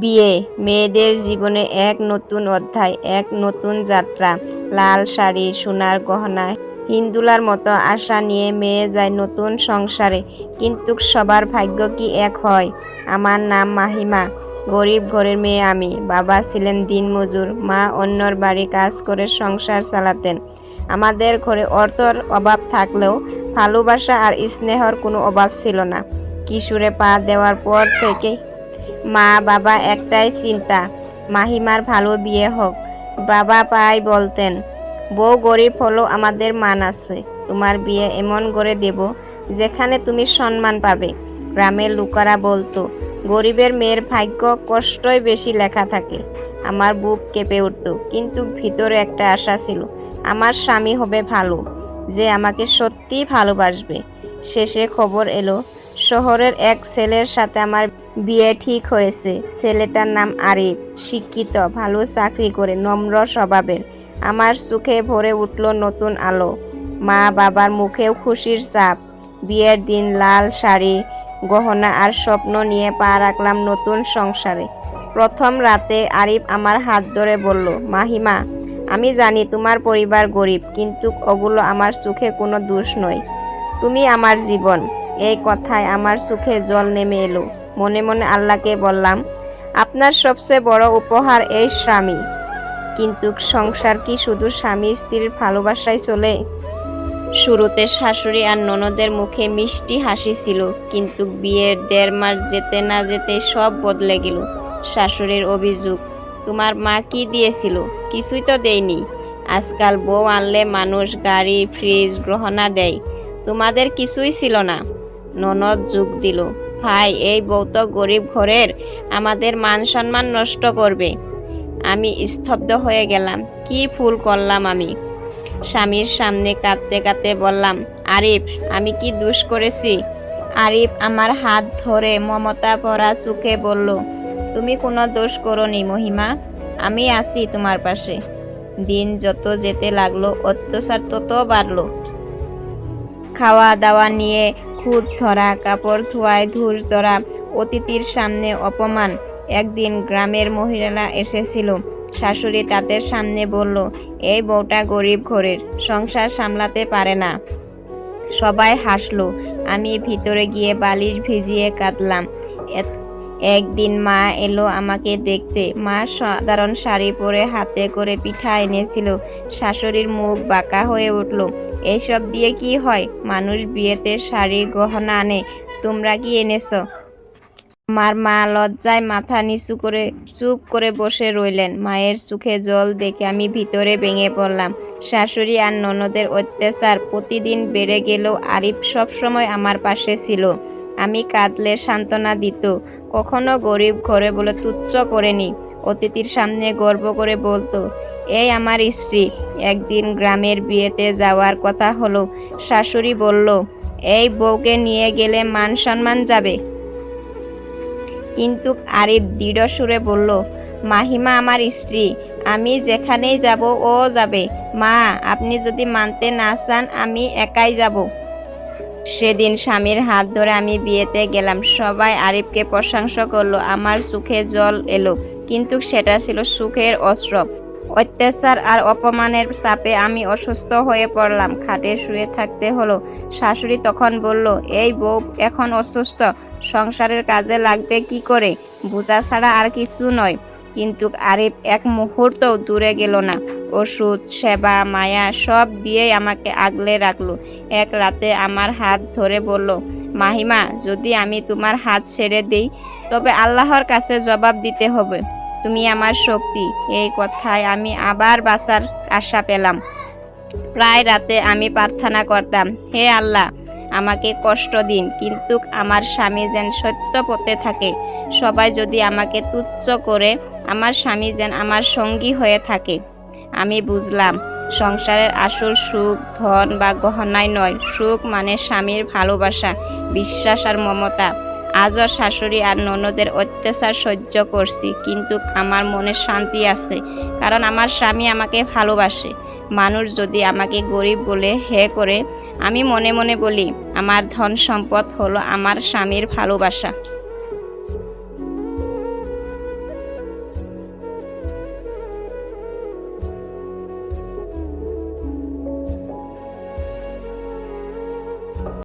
বিয়ে। মেয়েদের জীবনে এক নতুন অধ্যায়, এক নতুন যাত্রা। লাল শাড়ি, সোনার গহনা, হিন্দুলার মতো আশা নিয়ে মেয়ে যায় নতুন সংসারে। কিন্তু সবার ভাগ্য কি এক হয়? আমার নাম মাহিমা। গরিব ঘরের মেয়ে আমি। বাবা ছিলেন দিনমজুর। মা অন্যর বাড়ি কাজ করে সংসার চালাতেন। আমাদের ঘরে অর্থর অভাব থাকলেও ভালোবাসা আর স্নেহর কোনো অভাব ছিল না। কিশোরে পা দেওয়ার পর থেকে মা বাবা একটাই চিন্তা, মাহিমার ভালো বিয়ে হোক। বাবা পাই বলতেন, বউ গরিব হলেও আমাদের মান আছে, তোমার বিয়ে এমন করে দেব যেখানে তুমি সম্মান পাবে। গ্রামের লোকেরা বলতো, গরিবের মেয়ের ভাগ্য কষ্টই বেশি লেখা থাকে। আমার বুক কেঁপে উঠত, কিন্তু ভিতরে একটা আশা ছিল, আমার স্বামী হবে ভালো, যে আমাকে সত্যিই ভালোবাসবে। শেষে খবর এলো শহরের এক ছেলের সাথে আমার বিয়ে ঠিক হয়েছে। ছেলেটার নাম আরিফ, শিক্ষিত, ভালো চাকরি করে, নম্র স্বভাবের। আমার চোখে ভরে উঠল নতুন আলো। মা বাবার মুখেও খুশির চাপ। বিয়ের দিন লাল শাড়ি, গহনা আর স্বপ্ন নিয়ে পা রাখলাম নতুন সংসারে। প্রথম রাতে আরিফ আমার হাত ধরে বলল, মাহিমা, আমি জানি তোমার পরিবার গরিব, কিন্তু ওগুলো আমার চোখে কোনো দোষ নয়। তুমি আমার জীবন। এই কথায় আমার চোখে জল নেমে এলো। মনে মনে আল্লাহকে বললাম, আপনার সবচেয়ে বড় উপহার এই স্বামী। কিন্তু সংসার কি শুধু স্বামী স্ত্রীর ভালোবাসায় চলে? শুরুতে শাশুড়ি আর ননদের মুখে মিষ্টি হাসি ছিল, কিন্তু বিয়ের দেড় মাস যেতে না যেতে সব বদলে গেল। শাশুড়ির অভিযোগ, তোমার মা কি দিয়েছিল? কিছুই তো দেয়নি। আজকাল বউ আনলে মানুষ গাড়ি, ফ্রিজ গ্রহণা দেয়। তোমাদের কিছুই ছিল না। ননদ যোগ দিল, ভাই, এই বউ তো গরিব ঘরের, আমাদের মান সম্মান নষ্ট করবে। আমি স্তব্ধ হয়ে গেলাম, কি ফুল করলাম আমি? স্বামীর সামনে কাঁদতে কাঁদতে বললাম, আরিফ, আমি কি দুষ করেছি? আরিফ আমার হাত ধরে মমতা ভরা চোখে বলল, তুমি কোনো দোষ করনি মহিমা, আমি আছি তোমার পাশে। দিন যত যেতে লাগল, অত্যাচার তত বাড়লো। খাওয়া দাওয়া নিয়ে খুদ ধরা, কাপড় ধোয়ায় ধূস ধরা, অতিথির সামনে অপমান। একদিন গ্রামের মহিলারা এসেছিল। শাশুড়ি তাদের সামনে বলল, এই বউটা গরিব ঘরের, সংসার সামলাতে পারে না। সবাই হাসলো। আমি ভিতরে গিয়ে বালিশ ভিজিয়ে কাঁদলাম। একদিন মা এলো আমাকে দেখতে। মা সাধারণ শাড়ি পরে হাতে করে পিঠা এনেছিল। শাশুড়ির মুখ বাঁকা হয়ে উঠল। এইসব দিয়ে কি হয়? মানুষ বিয়েতে শাড়ি গহনা আনে। তোমরা কি এনেছো? আমার মা লজ্জায় মাথা নিচু করে চুপ করে বসে রইলেন। মায়ের চোখে জল দেখে আমি ভিতরে ভেঙে পড়লাম। শাশুড়ি আর ননদের অত্যাচার প্রতিদিন বেড়ে গেলেও আরিফ সবসময় আমার পাশে ছিল। আমি কাঁদলে সান্ত্বনা দিত। কখনো গরিব ঘরে বলে তুচ্ছ করেনি অতিথির সামনে গর্ব করে বলতো, এই আমার স্ত্রী, একদিন গ্রামের বিয়েতে যাওয়ার কথা হলো। শাশুড়ি বলল, এই বউকে নিয়ে গেলে মান সম্মান যাবে। কিন্তু আরিফ দৃঢ় সুরে বলল, মাহিমা আমার স্ত্রী, আমি যেখানেই যাব ও যাবে। মা, আপনি যদি মানতে না চান, আমি একাই যাব। সেদিন স্বামীর হাত ধরে আমি বিয়েতে গেলাম। সবাই আরিফকে প্রশংসা করল। আমার সুখে জল এলো, কিন্তু সেটা ছিল সুখের অস্ত্র। অত্যাচার আর অপমানের চাপে আমি অসুস্থ হয়ে পড়লাম। খাটে শুয়ে থাকতে হলো। শাশুড়ি তখন বলল, এই বউ এখন অসুস্থ। সংসারের কাজে লাগবে কি করে? বোঝা ছাড়া আর কিছু নয়। কিন্তু আরিফ এক মুহূর্তও দূরে গেল না। ওষুধ, সেবা, মায়া সব দিয়েই আমাকে আগলে রাখল। এক রাতে আমার হাত ধরে বলল, মাহিমা, যদি আমি তোমার হাত ছেড়ে দিই, তবে আল্লাহর কাছে জবাব দিতে হবে। তুমি আমার শক্তি। এই কথায় আমি আবার বাঁচার আশা পেলাম। প্রায় রাতে আমি প্রার্থনা করতাম, হে আল্লাহ, আমাকে কষ্ট দিন, কিন্তু আমার স্বামী যেন সত্য পথে থাকে। সবাই যদি আমাকে তুচ্ছ করে আমার স্বামী যেন আমার সঙ্গী হয়ে থাকে। আমি বুঝলাম, সংসারের আসল সুখ, ধন বা গহনায় নয়। সুখ মানে স্বামীর ভালোবাসা, বিশ্বাস আর মমতা। আজও শাশুড়ি আর ননদের অত্যাচার সহ্য করছি, কিন্তু আমার মনে শান্তি আছে, কারণ আমার স্বামী আমাকে ভালোবাসে। মানুষ যদি আমাকে গরিব বলে হে করে, আমি মনে মনে বলি, আমার ধন সম্পদ হলো আমার স্বামীর ভালোবাসা।